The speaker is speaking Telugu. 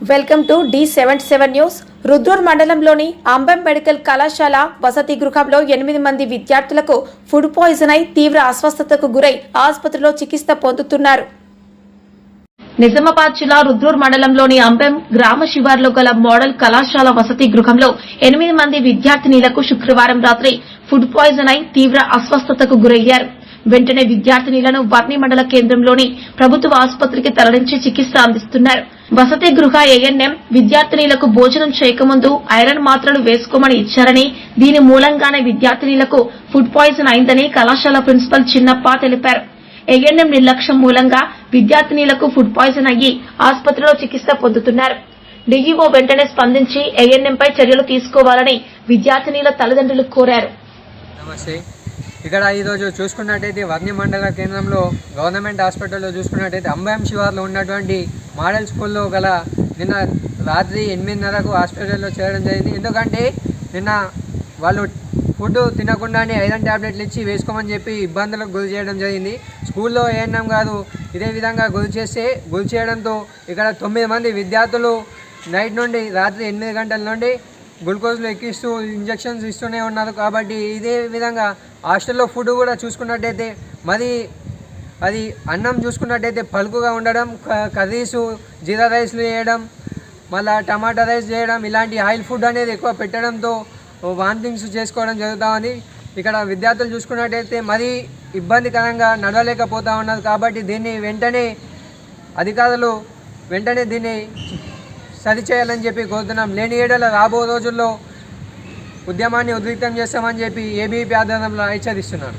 Welcome to the seventy seven news. Rudrur మండలంలోని అంబెం మెడికల్ కళాశాల వసతి గృహంలో ఎనిమిది మంది విద్యార్థులకు ఫుడ్ పాయిజన్ అయి తీవ్ర అస్వస్థతకు గురై ఆసుపత్రిలో చికిత్స పొందుతున్నారు. నిజామాబాద్ జిల్లా రుద్రూర్ మండలంలోని అంబెం గ్రామ శివార్లో గల మోడల్ కళాశాల వసతి గృహంలో ఎనిమిది మంది విద్యార్థినీలకు శుక్రవారం రాత్రి ఫుడ్ పాయిజన్ అయి తీవ్ర అస్వస్థతకు గురయ్యారు. వెంటనే విద్యార్థినీలను వర్ణి మండల కేంద్రంలోని ప్రభుత్వ ఆసుపత్రికి తరలించి చికిత్స అందిస్తున్నారు. వసతి గృహ ఏఎన్ఎం విద్యార్థినీలకు భోజనం చేయకముందు ఐరన్ మాత్రలు వేసుకోమని ఇచ్చారని దీని మూలంగానే విద్యార్థినీలకు ఫుడ్ పాయిజన్ అయిందని కళాశాల ప్రిన్సిపల్ చిన్నప్ప తెలిపారు. ఏఎన్ఎం నిర్లక్ష్యం మూలంగా విద్యార్థినీలకు ఫుడ్ పాయిజన్ అయ్యి ఆసుపత్రిలో చికిత్స పొందుతున్నారు. డీఈఓ వెంటనే స్పందించి ఏఎన్ఎంపై చర్యలు తీసుకోవాలని విద్యార్థినీల తల్లిదండ్రులు కోరారు. నమస్తే. ఇక్కడ ఈరోజు చూసుకున్నట్టయితే వర్ణి మండల కేంద్రంలో గవర్నమెంట్ హాస్పిటల్లో చూసుకున్నట్టయితే అంబాయం శివార్లో ఉన్నటువంటి మోడల్ స్కూల్లో గల నిన్న రాత్రి ఎనిమిదిన్నరకు హాస్పిటల్లో చేరడం జరిగింది. ఎందుకంటే నిన్న వాళ్ళు ఫుడ్ తినకుండానే ఐరన్ ట్యాబ్లెట్లు ఇచ్చి వేసుకోమని చెప్పి ఇబ్బందులకు గురి చేయడం జరిగింది. స్కూల్లో ఏఎన్ఎం గారు ఇదే విధంగా గురి చేస్తే గురి చేయడంతో ఇక్కడ తొమ్మిది మంది విద్యార్థులు నైట్ నుండి రాత్రి ఎనిమిది గంటల నుండి గ్లూకోజ్లు ఎక్కిస్తూ ఇంజెక్షన్స్ ఇస్తూనే ఉన్నారు. కాబట్టి ఇదే విధంగా హాస్టల్లో ఫుడ్ కూడా చూసుకున్నట్టయితే మరి అది అన్నం చూసుకున్నట్టయితే పలుకుగా ఉండడం క- కర్రీసు జీరా రైస్లు చేయడం మళ్ళా టమాటా రైస్ చేయడం ఇలాంటి ఆయిల్ ఫుడ్ అనేది ఎక్కువ పెట్టడంతో వాంతింగ్స్ చేసుకోవడం జరుగుతూ ఉంది. ఇక్కడ విద్యార్థులు చూసుకున్నట్టయితే మరీ ఇబ్బందికరంగా నడవలేకపోతూ ఉన్నారు కాబట్టి దీన్ని వెంటనే అధికారులు వెంటనే దీన్ని సరిచేయాలని చెప్పి కోరుతున్నాం. లేని ఏడల రాబో రోజుల్లో ఉద్యమాన్ని ఉద్రిక్తం చేస్తామని చెప్పి ఏబీపీ ఆధ్వర్యంలో హెచ్చరిస్తున్నాను